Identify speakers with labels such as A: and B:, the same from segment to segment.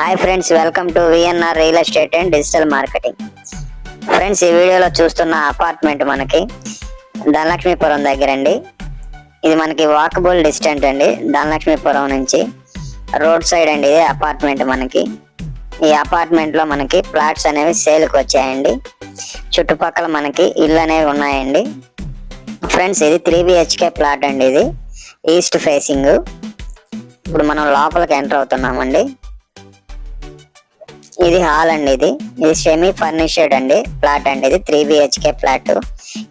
A: Hi friends welcome to VNR real estate and digital marketing friends ఈ వీడియోలో చూస్తున్న apartment మనకి ధనలక్ష్మీపురం దగ్గర అండి ఇది మనకి వాకబుల్ డిస్టెంట్ అండి. ధనలక్ష్మీపురం నుంచి రోడ్ సైడ్ అండి ఇది అపార్ట్మెంట్ మనకి. ఈ అపార్ట్మెంట్లో మనకి ప్లాట్స్ అనేవి సేల్కి వచ్చాయండి. చుట్టుపక్కల మనకి ఇల్లు అనేవి ఉన్నాయండి. ఫ్రెండ్స్ ఇది త్రీ బిహెచ్కే ప్లాట్ అండి ఇది. ఈస్ట్ ఫేసింగ్ ఇప్పుడు మనం లోపలికి ఎంటర్ అవుతున్నామండి. ఇది హాల్ అండి ఇది. ఇది సెమీ ఫర్నిషడ్ అండి. ఫ్లాట్ అండి ఇది. త్రీ బిహెచ్కే ఫ్లాట్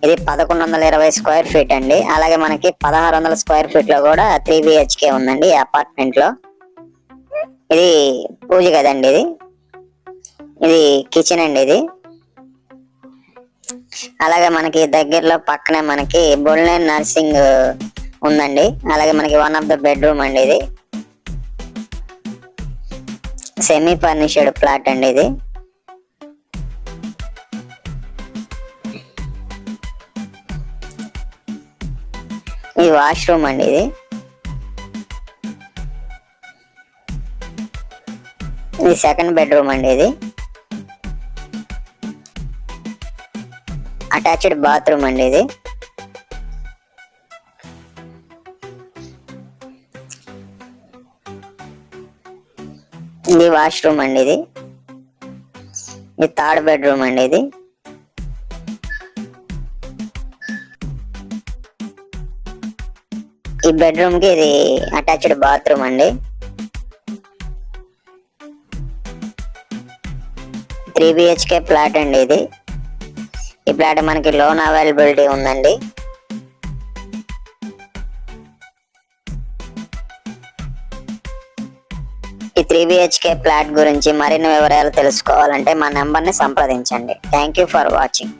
A: ఇది పదకొండు వందల ఇరవై స్క్వేర్ ఫీట్ అండి. అలాగే మనకి పదహారు వందల స్క్వేర్ ఫీట్లో కూడా త్రీ బిహెచ్కే ఉందండి అపార్ట్మెంట్లో. ఇది పూజ కదండి ఇది. ఇది కిచెన్ అండి ఇది. అలాగే మనకి దగ్గరలో పక్కనే మనకి బొల్లేన్ నర్సింగ్ ఉందండి. అలాగే మనకి వన్ ఆఫ్ ద బెడ్రూమ్ అండి ఇది. సెమీ ఫర్నిషడ్ ప్లాట్ అండి ఇది. ఇది వాష్రూమ్ అండి ఇది. ఇది సెకండ్ బెడ్రూమ్ అండి ఇది. అటాచ్డ్ బాత్రూమ్ అండి ఇది. ఇది వాష్రూమ్ అండి ఇది. ఇది థర్డ్ బెడ్రూమ్ అండి ఇది. ఈ బెడ్రూమ్కి ఇది అటాచ్డ్ బాత్రూమ్ అండి. త్రీ బిహెచ్కే ఫ్లాట్ అండి ఇది. ఈ ఫ్లాట్ మనకి లోన్ అవైలబిలిటీ ఉందండి. ఈ త్రీ బిహెచ్కే ఫ్లాట్ గురించి మరిన్ని వివరాలు తెలుసుకోవాలంటే మా నెంబర్ని సంప్రదించండి. Thank you for watching